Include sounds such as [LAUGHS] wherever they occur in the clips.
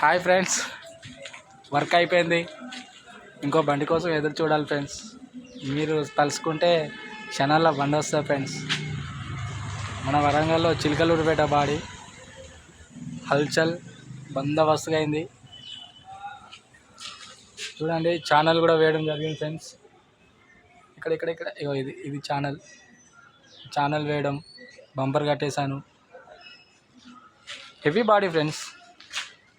Hi friends. Work అయిపోయింది. ఇంకో బండి కోసం ఎదురు చూడాలి ఫ్రెండ్స్. మీరు తలుసుకుంటే క్షణాల్లో బండి వస్తుంది ఫ్రెండ్స్. మన వరంగల్లో చిలకలూరుపేట బాడీ. హల్చల్ బందోబస్తుగా అయింది చూడండి ఛానల్ కూడా వేయడం జరిగింది ఫ్రెండ్స్. ఇక్కడ ఇక్కడ ఇక్కడ. ఇగో ఇది ఇది ఛానల్. ఛానల్ వేయడం బంపర్ కట్టేశాను. Heavy body friends.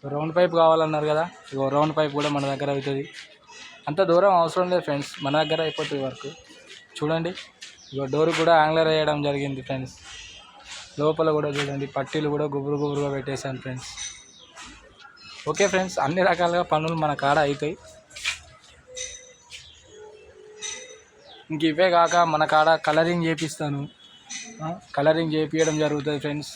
Round pipe కావాలన్నారు కదా ఇగో రౌండ్ పైప్ కూడా మన దగ్గర అవుతుంది. అంత దూరం అవసరం లేదు ఫ్రెండ్స్ మన దగ్గర అయిపోతుంది వర్క్. చూడండి ఇగో డోర్ కూడా యాంగ్లర్ వేయడం జరిగింది ఫ్రెండ్స్. లోపల కూడా చూడండి పట్టీలు కూడా గుబురు గుబురుగా పెట్టేశాను ఫ్రెండ్స్. ఓకే ఫ్రెండ్స్ అన్ని రకాలుగా పనులు మన కాడ అవుతాయి. ఇంక ఇవే కాక మన కాడ కలరింగ్ చేపిస్తాను. కలరింగ్ చేపించడం జరుగుతుంది ఫ్రెండ్స్.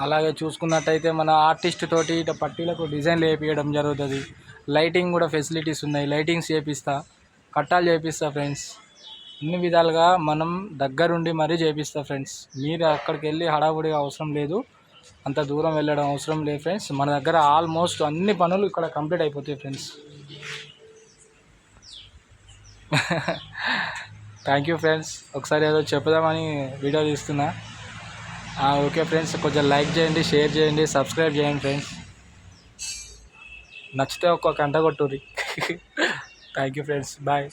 అలాగే చూసుకున్నట్టయితే మన ఆర్టిస్ట్ తోటి ఇట పట్టీలకు డిజైన్లు వేపించడం జరుగుతుంది. లైటింగ్ కూడా ఫెసిలిటీస్ ఉన్నాయి. లైటింగ్స్ చేపిస్తా కట్టాలు చేపిస్తా ఫ్రెండ్స్. అన్ని విధాలుగా మనం దగ్గరుండి మరీ చేపిస్తా ఫ్రెండ్స్. మీరు అక్కడికి వెళ్ళి హడావుడిగా అవసరం లేదు. అంత దూరం వెళ్ళడం అవసరం లేదు ఫ్రెండ్స్. మన దగ్గర ఆల్మోస్ట్ అన్ని పనులు ఇక్కడ కంప్లీట్ అయిపోతాయి ఫ్రెండ్స్. [LAUGHS] Thank you friends. ఒకసారి ఏదో చెప్దామని వీడియో తీస్తున్నా. ఓకే ఫ్రెండ్స్ కొంచెం లైక్ చేయండి షేర్ చేయండి సబ్స్క్రైబ్ చేయండి ఫ్రెండ్స్. నచ్చితే ఒక్క గంట కొట్టుర్రి. Thank you friends bye